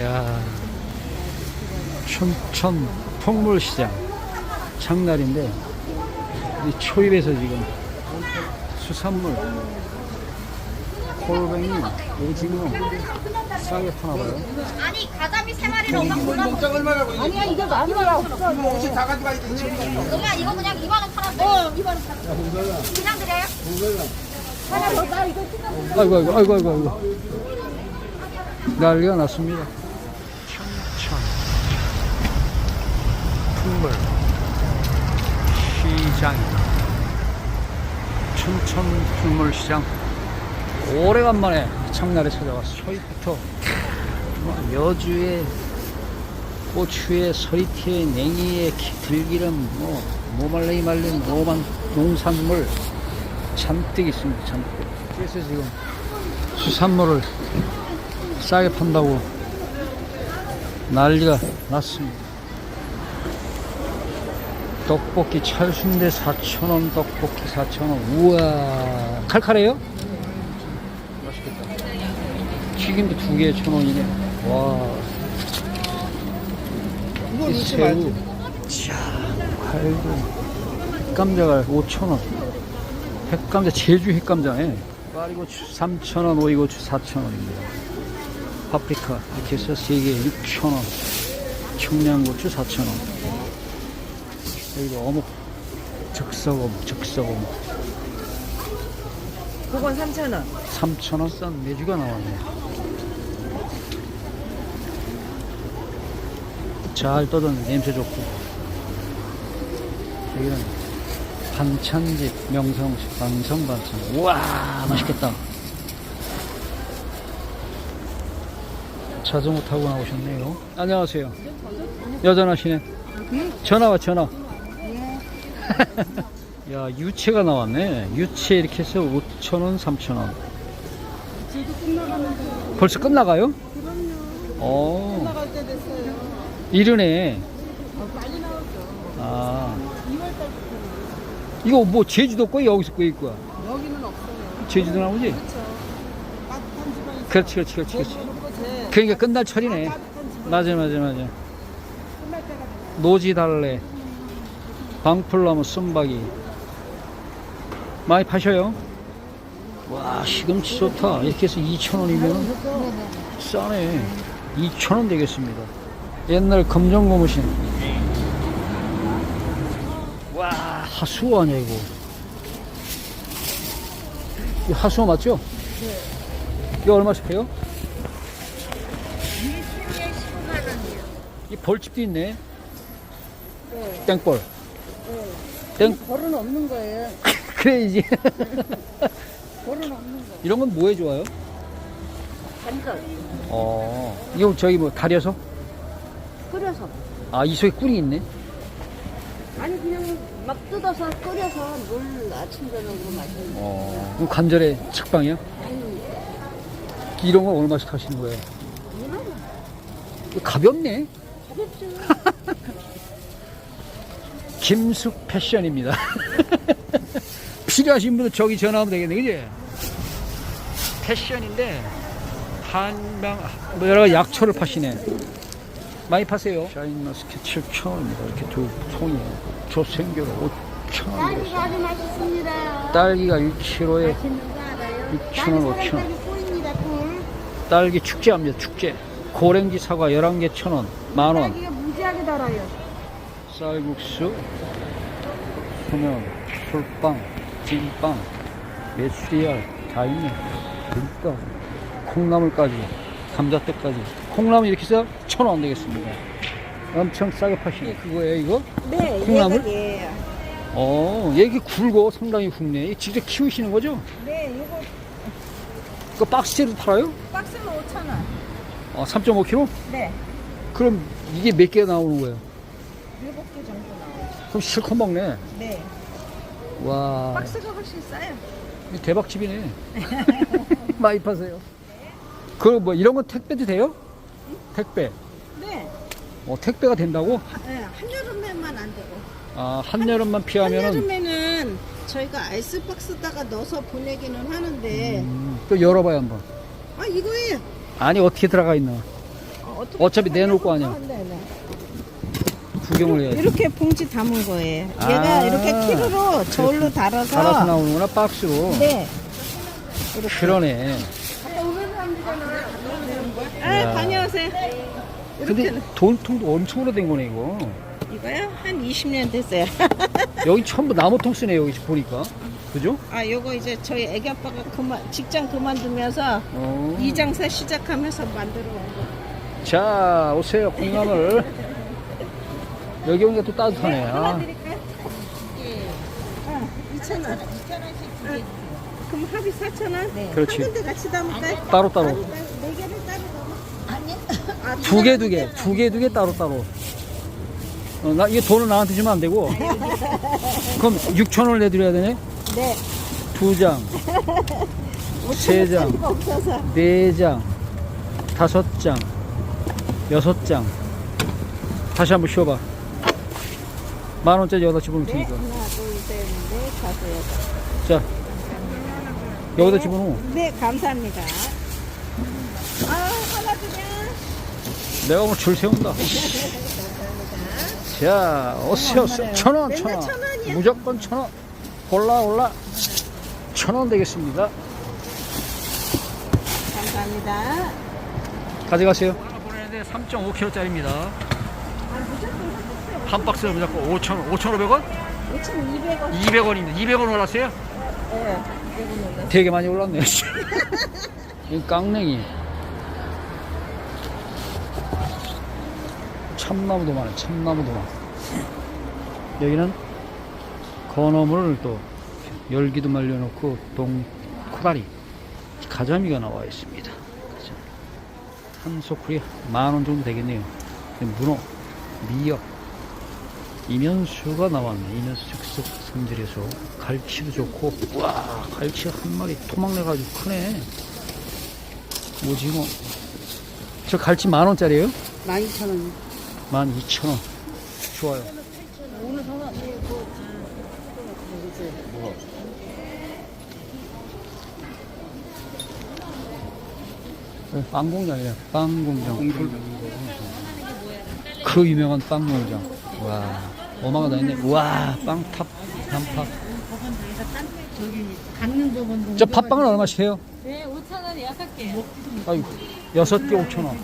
야 춘천 풍물시장. 장날인데 이 초입에서 지금 수산물 콜뱅이 오징어 싸게 파나봐요. 아니 가자미 세 마리를 엄마 골라 아니야 이게 마누라 없어. 혹시 다 가져가야 되지? 엄마 이거 그냥 2만 원 팔았어 어 2만 원 팔았어 그냥 드려요? 하나 더나 이거 아이고 아이고 아이고 아이고. 난리가 났습니다 춘천 풍물. 시장. 춘천 풍물시장. 오래간만에 장날에 찾아왔어 뭐 여주에 고추에 서리티에 냉이에 기- 들기름 뭐 모말레이 말린 노만 농산물 잔뜩 있습니다 잔뜩. 그래서 지금 수산물을 싸게 판다고 난리가 났습니다 떡볶이 찰순대 4,000원 떡볶이 4,000원. 우와. 칼칼해요? 맛있겠다. 튀김도 두 개에 1,000원이네. 와. 이건 이 잊지 새우. 자 칼도 햇감자가 5,000원. 햇감자 제주 햇감자네. 파리고추 3,000원 오이고추 4,000원입니다. 파프리카 이렇게 해서 3개에 6,000원. 청양고추 4,000원 여기도 어묵. 즉석어묵 즉석어묵. 그건 3천 원. 3,000원? 싼 메주가 나왔네. 잘 떠드는 냄새 좋고. 여기는 반찬집 명성식 방성 반찬. 우와 맛있겠다. 자전거 타고 나오셨네요. 안녕하세요. 여전하시네. 전화 와 전화 야 유채가 나왔네 유채 이렇게 해서 5천원 3천원 벌써 끝나가요? 어 나갈 때 됐어요. 이르네 빨리 나왔어. 아 2월 달부터. 이거 뭐 제주도 거야 여기서 거일 거야 여기는 없어요. 제주도 나오지? 그렇죠. 따뜻한. 그렇지 그렇지 그렇지 그렇지 그러니까 끝날 철이네 맞아 맞아 맞아 끝날 때가 됐어요. 노지 달래 방풀나무 쓴박이. 많이 파셔요? 와 시금치 좋다. 이렇게 해서 2,000원이면 싸네. 2,000원 되겠습니다. 옛날 검정고무신. 와 하수어 아니야 이거? 이 하수어 맞죠? 이거 얼마씩 해요? 이 벌집도 있네. 네. 땡벌 네. 땡 벌은 없는 거예요. 그래야지 벌은 없는 거. 이런 건 뭐에 좋아요? 간절. 어 이거 저기 뭐 가려서? 끓여서. 아이 속에 꿀이 있네 아니 그냥 막 뜯어서 끓여서 물 아침 저녁으로 마시는 거. 어 그럼 관절에 측방이야? 아니 이런 건 얼마씩 하시는 거예요? 이만 이거 가볍네 가볍죠. 김숙 패션입니다 필요하신 분은 저기 전화하면 되겠네 그지? 패션인데 한방 뭐 여러 약초를 파시네 많이 파세요 샤인머스켓 7,000원입니다 이렇게 두 통이 5,000원 되겠어요 아주 맛있습니다. 딸기가 1kg에 맛있는 거 알아요? 6,000원, 5,000원. 꿀입니다, 꿀. 딸기 축제합니다 축제 고랭지 사과 11개 1,000원 만원 딸기가 무지하게 달아요. 쌀국수 소면 술빵 찐빵 메추리알 다 있네 그러니까 콩나물까지 감자떡까지 콩나물 이렇게 해서 1,000원 되겠습니다 엄청 싸게 파시네 그거예요 이거? 네, 콩나물? 얘예요. 어 얘기 굵고 상당히 굵네 이거 직접 키우시는 거죠? 네, 이거 그 박스째로 팔아요? 박스는 5천 원. 어, 3.5kg? 네, 그럼 이게 몇 개 나오는 거예요? 7개 정도 나와요. 그럼 실컷 먹네 네, 와 박스가 훨씬 싸요. 이거 대박집이네. 많이 파세요. 그 뭐 이런 건 택배도 돼요? 택배. 네, 어 택배가 된다고? 네 한여름에만 안 되고. 아 한여름만 피하면은 한여름에는 저희가 아이스박스다가 넣어서 보내기는 하는데 음, 또 열어봐요 한번. 아 이거예요. 아니 어떻게 들어가 있나? 어떻게 어차피 내놓을 거 아니야. 네, 네. 구경을 해야지. 이렇게 봉지 담은 거예요. 아. 얘가 이렇게 키로로 저울로 달아서. 달아서 나오는구나, 박스로. 네. 그러네. 아, 야. 다녀오세요. 근데 돈통도 엄청 오래된 거네, 이거. 이거요? 한 20년 됐어요. 여기 전부 나무통 쓰네, 여기 보니까. 그죠? 아, 요거 이제 저희 애기 아빠가 그만, 직장 그만두면서 어. 이 장사 시작하면서 만들어 온 거. 자, 오세요, 콩나물. 여기 오니까 또 따뜻하네. 아, 아, 2,000원. 2,000원씩 그럼 합이 4,000원? 네. 그렇지. 한 군데 같이 담을까요? 따로 따로. 네 개를 따로 담아. 아니. 아, 두 개, 두 개. 두 개, 두 개 따로 따로. 어, 나, 이게 돈을 나한테 주면 안 되고. 그럼 6천 원을 내드려야 되네? 네. 두 장, 세 장, 없어서. 네 장, 다섯 장, 여섯 장. 다시 한번 쉬어봐. 만 원짜리 여기다 집어넣을 네. 테니까. 하나, 둘, 셋, 넷, 다섯, 여섯. 자, 여기다 네. 집어넣어. 네, 감사합니다. 아, 하나 주냐? 내가 뭐줄 세운다. 자, 어서 오세요. 천 원, 천 맨날 원. 천 원이야. 무조건 천 원. 골라, 올라. 천 원 되겠습니다. 감사합니다. 가져가세요. 보내는데 3.5kg짜리입니다. 한 박스에 무조건 5,000원, 5,500원? 5,200원. 200원입니다. 200원 올랐어요? 네. 이거 놀랐어. 되게 많이 올랐네요. 이 깡냉이. 참나무도 많아요. 참나무도 많아. 여기는 건어물을 또 열기도 말려놓고 동 코다리 가자미가 나와 있습니다. 한 소쿠리 만원 정도 되겠네요. 문어, 미역, 이면수가 나왔네. 이면수 즉석 손질해서 갈치도 좋고, 와, 갈치 한 마리 토막내가지고 크네. 오징어. 저 갈치 만 원짜리예요? 12,000원. 만 이천 원. 좋아요. 네, 빵 공장이래. 빵 공장. 그 유명한 빵 공장. 와, 어마가 다 있네. 와, 빵탑, 단팥. 저 팥빵은 얼마씩 해요? 네, 5천 원 예약할게요. 아이고, 여섯 개 오천 원.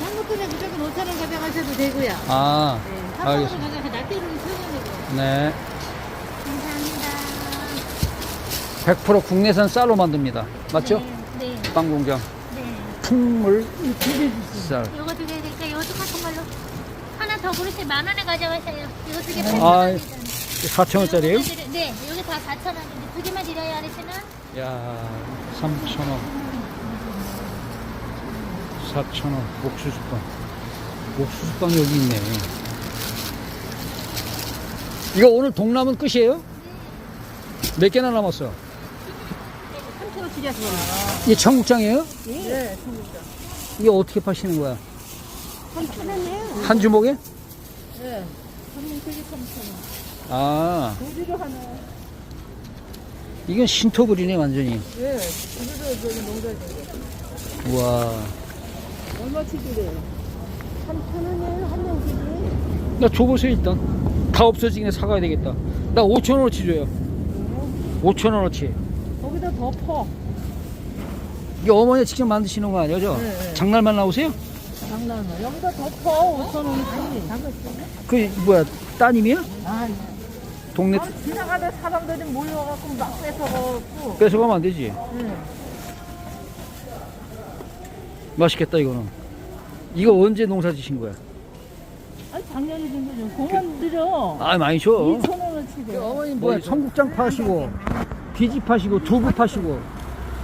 한국분에 무조건 5천 원 가져가셔도 되고요. 아, 네, 한국으로 알겠습니다. 가져가 낫게는 천원이고요. 네. 감사합니다. 100% 국내산 쌀로 만듭니다. 맞죠? 네, 네, 빵 공장. 네. 풍물 쌀. 요거 두 개 드릴까요? 요거 똑같은 걸로. 고르세요. 만 원에 가져가세요. 이거 두개 아, 8천 4천 원짜리예요? 네, 여기 다 4천 원인데 두 개만 드려요, 아저씨는? 야, 3천 원. 4천 원. 옥수수빵. 옥수수빵 여기 있네. 이거 오늘 동남은 끝이에요? 몇 개나 남았어? 3,000원 드렸어요. 이게 청국장이에요? 네. 이게 어떻게 파시는 거야? 3,000원이에요. 한 주먹에? 네. 한명 되게 3,000원. 아, 우리로 하나. 이건 신토불이네, 완전히. 네. 우리로 저기 농사지게. 우와. 얼마치 드려요? 3,000원이에요. 한명 드려요. 나 줘보세요, 일단. 다 없어지긴 사가야 되겠다. 나 5천원어치 줘요. 5천원어치. 거기다 덮어. 이게 어머니가 직접 만드시는 거 아니죠? 네, 네. 장날만 나오세요? 장난아. 여기다 덮어. 5,000원이지. 장난치네. 그, 뭐야, 따님이야? 아, 동네 아, 지나가다 사람들이 몰려갖고 막 뺏어갖고. 뺏어가면 안 되지. 응. 맛있겠다, 이거는. 이거 언제 농사 지신 거야? 아니, 작년에 준 거죠. 그만 드려. 아, 많이 줘. 2,000원어치 돼. 어머니 뭐 청국장 파시고, 비지 파시고, 두부 파시고.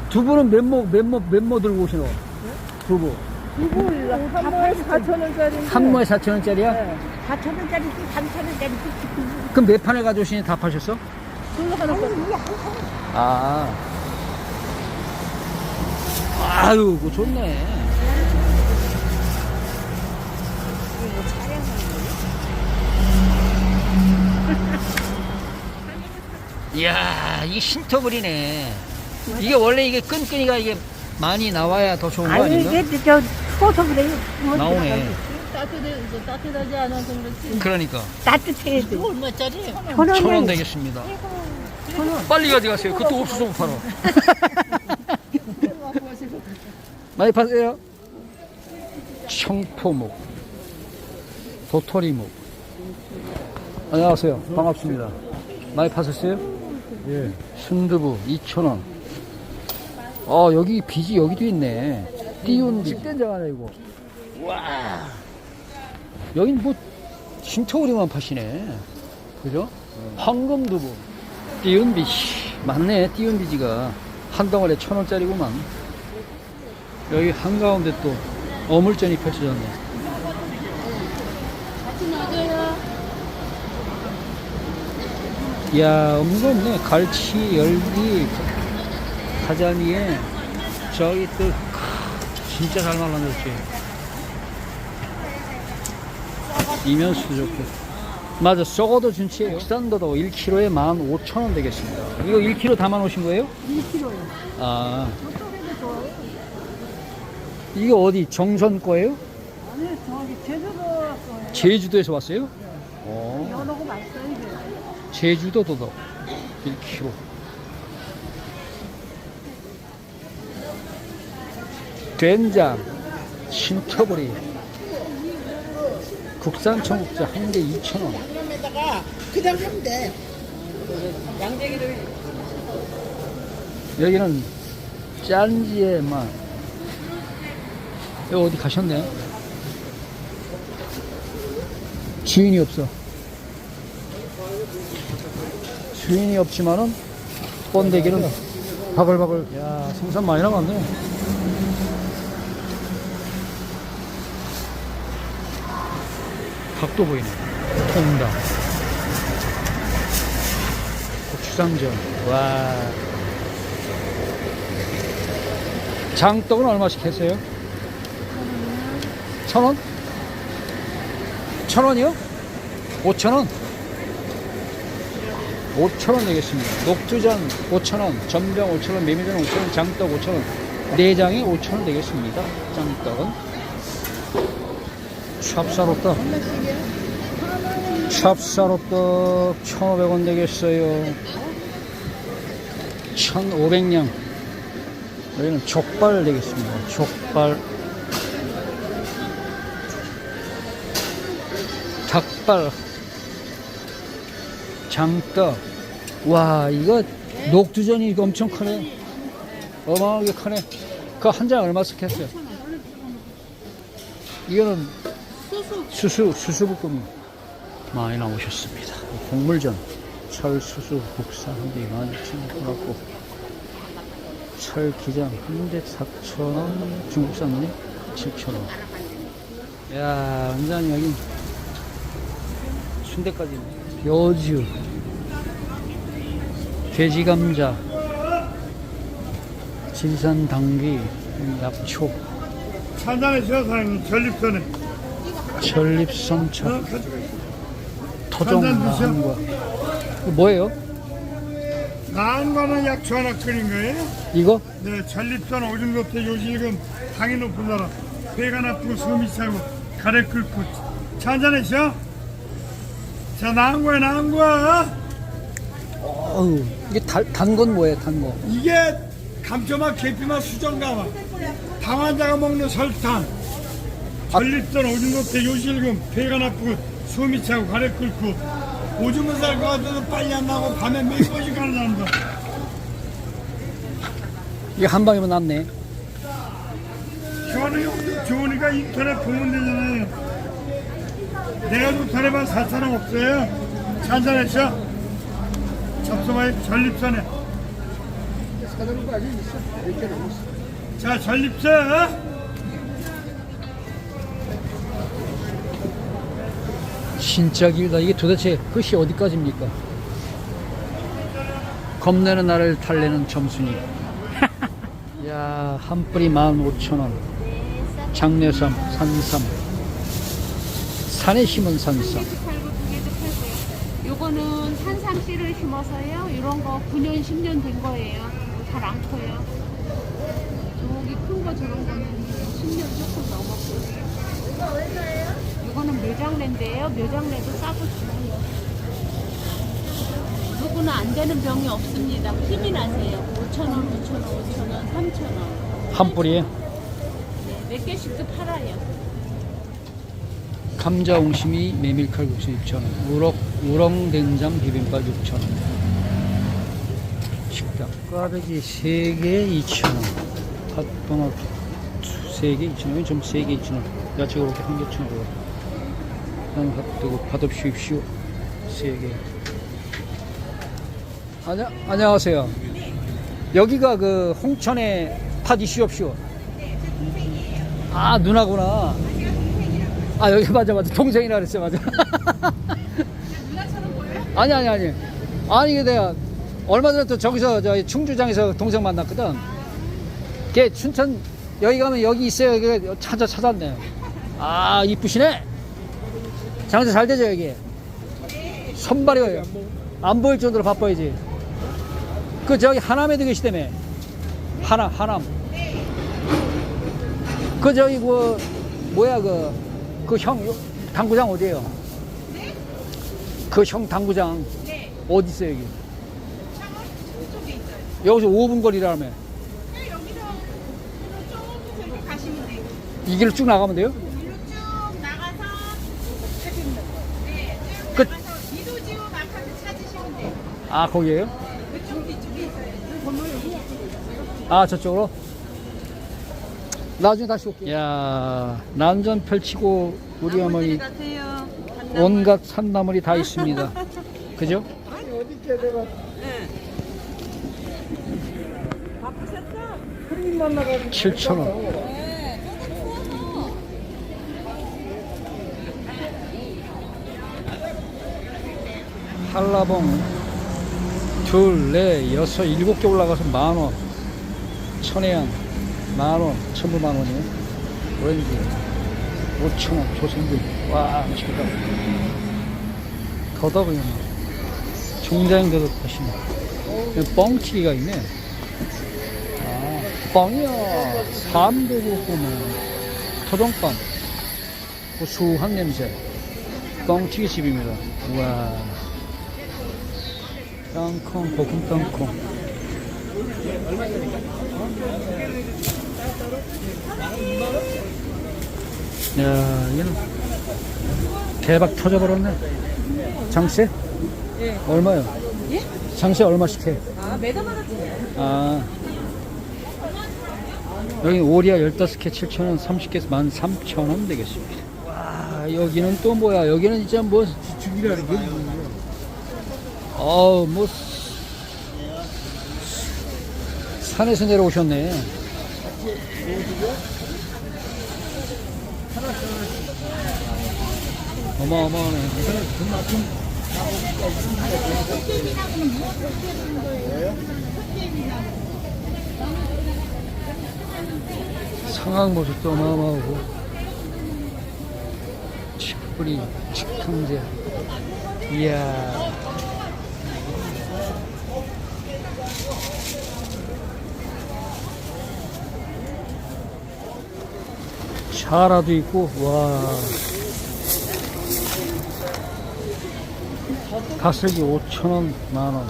두부는 몇모, 몇모, 몇모 들고 오시노? 두부. 이거 한 모에 4,000원짜리. 한 모에 4천 원짜리야? 네. 4,000원짜리, 3,000원짜리. 그럼 몇 판을 가져오시니 다 파셨어? 하나. 아. 아유, 그거 좋네. 이야, 이게 신토불이네. 이게 원래 이게 끈끈이가 이게 많이 나와야 더 좋은 거 아니 아닌가? 이게 저 추워서 그래요. 추워서 나오네. 그래요. 따뜻해, 이제 따뜻하지 않아서 그렇지. 그러니까 따뜻해야 돼. 얼마짜리? 천 원에 천원 되겠습니다. 빨리 가져가세요. 그것도 없어서 못 팔아. 많이 파세요. 청포묵, 도토리묵. 안녕하세요. 반갑습니다. 많이 파셨어요? 예. 순두부 2,000원. 어, 여기 비지 여기도 있네. 띄운 식된장 하나 이거. 와. 여긴 뭐 진짜 오리만 파시네. 그죠? 황금두부. 띄운 비지. 맞네, 띄운 비지가. 한 덩어리에 천 원짜리구만. 여기 한가운데 또 어물전이 펼쳐졌네. 이야, 없는 거 없네. 갈치, 열기, 가자미에 저기 또, 크, 진짜 잘 말라냈지. 이면수도 좋고. 맞아, 썩어도 준치예요. 비싼데도 1kg에 15,000원 되겠습니다. 이거 1kg 담아 놓으신 거예요? 1kg요. 아. 이게 어디 정선 거예요? 아니 저기 제주도 거예요. 제주도에서 왔어요? 어. 연어고 맛있어요 이게. 제주도 도덕 1kg. 된장, 신터부리, 국산 청국장 한 개 2,000원. 그럼에다가 그냥 하면 돼. 양재기를 여기는 짠지의 맛. 여기 어디 가셨네? 주인이 없어. 주인이 없지만은 번데기는 바글바글. 야, 생선 많이 나갔네. 각도 보이네. 통닭. 고추장전. 와. 장떡은 얼마씩 했어요? 천 원? 천 원이요? 오천 원? 오천 원 되겠습니다. 녹두전 오천 원, 전병 오천 원, 메밀전 오천 원, 장떡 오천 원, 내장이 오천 원 되겠습니다. 장떡은 찹쌀호떡, 찹쌀호떡 천오백 원 되겠어요. 천오백 냥. 여기는 족발 되겠습니다. 족발. 닭발. 장떡. 와, 이거 녹두전이 이거 엄청 크네. 어마어마하게 크네. 그 한 장 얼마씩 했어요? 이거는 수수, 수수부금이 많이 나오셨습니다. 곡물전, 철수수, 국산 한대 26,000원 갖고 철 기장 한대 4,000원, 중국산이 7,000원. 야, 완전 여기 순대까지 있네. 여주, 돼지감자, 진산 당귀, 약초, 찬장에 세상이 전립선에 전립선차, 어, 가져가 있어. 토종 한잔 드셔. 나한과. 이거 뭐예요? 나은 거는 약초 하나 끓인 거예요. 이거? 네, 전립선 오줌도태 요실금 당이 높은 사람 배가 나쁘고 숨이 차고 가래 끓고 찬장에 쉬어. 자, 나은 거야, 나은 거야. 어우, 이게 단건 뭐예요, 단 거? 이게 감초맛, 계피맛, 수정가맛. 당환자가 먹는 설탕. 전립선 오줌도태 요실금 배가 나쁘고 숨이 차고 가래 끓고 오줌을 살것 같아도 빨리 안 나고 밤에 몇 번씩 가는 사람들. 이게 한 방이면 낫네. 좋으니까, 좋으니까 인터넷 보면 되잖아요. 내가 인터넷만 살 사람 없어요. 잔잔했어. 접수마에 전립선에. 자, 전립선. 진짜 길다. 이게 도대체 끝이 어디까지입니까? 겁내는 나를 달래는 점순이. 야, 한 뿌리 15,000원. 장례삼, 산삼. 산에 심은 산삼. 팔고 두 개도 팔고요. 요거는 산삼 씨를 심어서요. 이런 거 9년, 10년 된 거예요. 잘 안 커요. 저기 거 저런 거는 10년 조금 넘었고. 이거는 묘장래도 싸고 좋아요. 누구나 안 되는 병이 없습니다. 힘이 나세요. 5,000원, 5,000원, 5,000원, 3,000원. 한 뿌리에 네, 몇 개씩도 팔아요. 감자 옹심이 메밀칼 국수 6,000원 우럭 우렁 된장 비빔밥 6,000원 식당 꽈배기 3개 2,000원 팥붕어 3개 2,000원 좀 3개 2,000원 야채 그렇게 한 개 1,000원 그냥 핫도그 받아주십시오. 3개 안녕, 안녕하세요. 여기가 그 홍천의 팥 이슈업쇼 아 누나구나. 아 여기 맞아 맞아. 동생이라 그랬어 맞아. 아니 아니 아니. 아니 이게 내가 얼마 전에 또 저기서 저 충주장에서 동생 만났거든. 걔 춘천 여기 가면 여기 있어요. 여기 찾아 찾았네. 아 이쁘시네 장사 잘 되죠 여기 손발이 안 보일 정도로 바빠야지 그 저기 하남에도 계시다며 하남 하남 그 저기 그 뭐야 그 그 형 당구장 어디에요? 그 형 당구장 어디 있어요 여기? 여기서 5분 거리라며. 이 길로 쭉 나가면 돼요? 그, 이도지오 마카드 찾으시면 돼요. 아 거기에요? 아 저쪽으로? 나중에 다시 올게요. 야 난전 펼치고 우리 어머니 온갖 산나물이 다 있습니다. 그죠? 칠천 원. 한라봉 둘, 넷, 여섯, 일곱 개 올라가서 만 원. 천혜향 만 원, 천부 만 원이에요. 오렌지 오천 원, 조선금. 와, 맛있겠다. 더덕이요. 중장 더덕. 여기 뻥치기가 있네. 아, 뻥이요. 삼도 볶음은 토종빵. 고소한 냄새. 뻥치기 집입니다. 우와. 땅콩, 볶음 땅콩. 야, 얘는 대박 터져버렸네. 장세? 예. 얼마요? 예? 장세 얼마씩 해? 아, 매달마다 드려요. 아. 여기 오리아 15개 7,000원, 30개에서 13,000원 되겠습니다. 와, 여기는 또 뭐야? 여기는 진짜 뭐. 죽이라는 게 뭐야? 어우, 뭐. 산에서 내려오셨네. 어마어마하네. 상황 모습도 어마어마하고 칡뿌리, 칡탕제 이야 샤라도 있고 와. 가슬기 5천원 만원.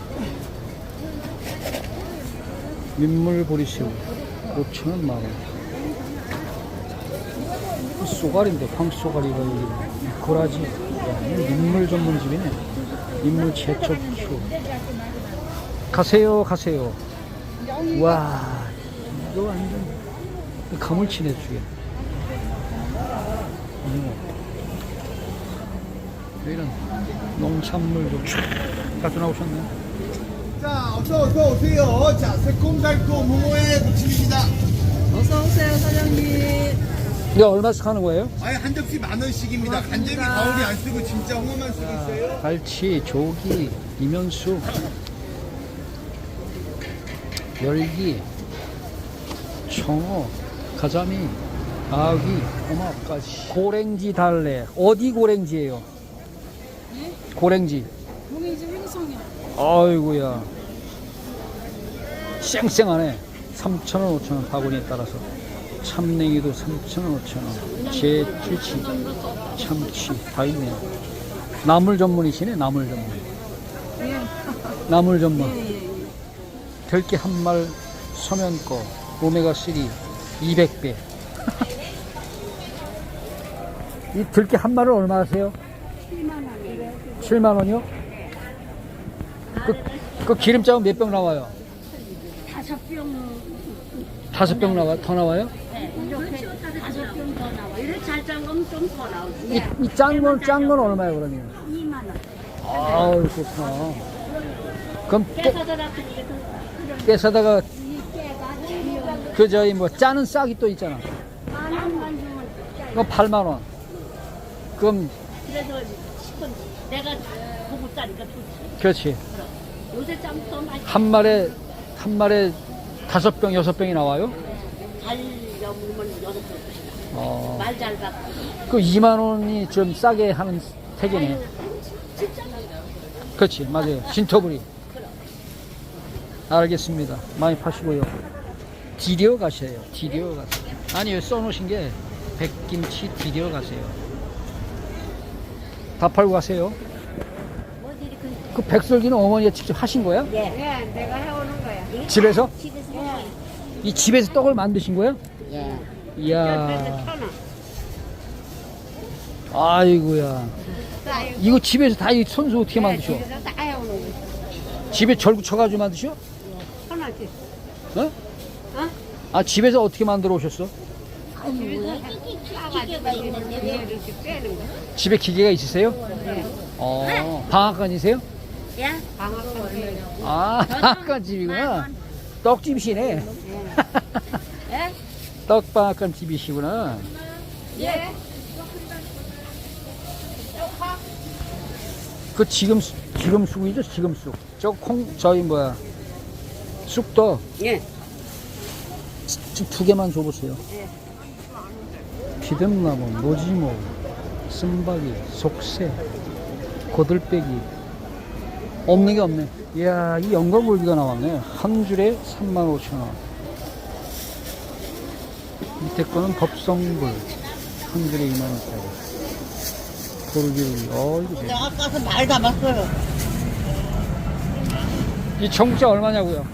민물 보리새우 5천원 만원. 쏘가리인데 황쏘가리가 여기 고라지. 야, 이거 민물 전문집이네. 민물 제철초 가세요 가세요 와 이거 완전 가물치네 쪽에 음. 여기는 농산물도 쫙 가져 나오셨네 자, 어서 어서 오세요. 자, 새콤달콤 홍어의 무침입니다. 어서 오세요, 사장님. 이거 얼마씩 하는 거예요? 아예 한 접시 만 원씩입니다. 간제비 가오리 안 쓰고 진짜 홍어만 쓰고 있어요. 갈치, 조기, 이면수, 열기, 청어, 가자미, 아귀, 꼬막까지. 고랭지 달래. 어디 고랭지예요? 고랭지. 고기 좀 행성이요. 아이고야. 쌩쌩하네. 3,000원, 5,000원 바구니에 따라서. 참냉이도 3,000원, 5,000원. 제til치, 참치 다 있네요. 나물 전문이시네, 나물 전문. 나물 전문. 들깨 한 말, 소면거, 오메가3, 200배. 이 들깨 한 마리를 얼마 하세요? 7만 원이요? 그, 그 기름장은 몇 병 나와요? 다섯 병 다섯 병 나와, 더 나와요? 이렇게 다섯 병 더 나와. 이렇게 잘짠 거면 좀 더 나오지. 이, 이짠 건, 짠건 얼마예요, 그러면? 2만 원. 아우, 좋구나. 그럼 깨, 깨서더라도 이게 깨 사다가, 그, 저희, 뭐, 짜는 싹이 또 있잖아. 만 원만 주면 그거 8만 원. 그럼, 그래서 싶은 내가 보고 짜니까 좋지. 그렇지. 요새 짬더 많이 한 마리에, 한 마리에 다섯 병, 여섯 병이 나와요? 잘 넘으면 여섯 병. 어, 말잘 받고. 그 2만 원이 좀 싸게 하는 택이네. 그렇지, 맞아요. 진터부리. 알겠습니다. 많이 파시고요. 디려 가셔요. 디려 가세요. 아니요, 써놓으신 게 백김치 디려 가세요. 다 팔고 가세요. 그 백설기는 어머니가 직접 하신 거야? 예, 내가 해오는 거야. 집에서? 집에서 이 집에서 떡을 만드신 거야? 예. 이야. 아이고야. 이거 집에서 다 이 손수 어떻게 만드셔? 해오는 거야. 집에 절구 쳐가지고 만드셔? 어? 어? 아 집에서 어떻게 만들어 오셨어? 기계가 있는데 왜 이렇게 빼는 거야? 집에 기계가 있으세요? 어 방앗간이세요? 예? 방학간 아 방앗간 집이구나. 떡집이시네. 예? 떡방앗간 집이시구나. 예? 그 지금 수- 지금 쑥이죠 지금 쑥. 저 콩 저희 뭐야 쑥도 예. 두 개만 줘보세요. 비듬나무, 노지모, 쓴바기, 속새, 고들빼기. 없는 게 없네. 이야, 이 영광굴비가 나왔네. 한 줄에 35,000원. 밑에 거는 법성굴. 한 줄에 2만원짜리. 도르기울, 어, 이거 돼. 아까서 말 담았어요. 이 청국장 얼마냐고요?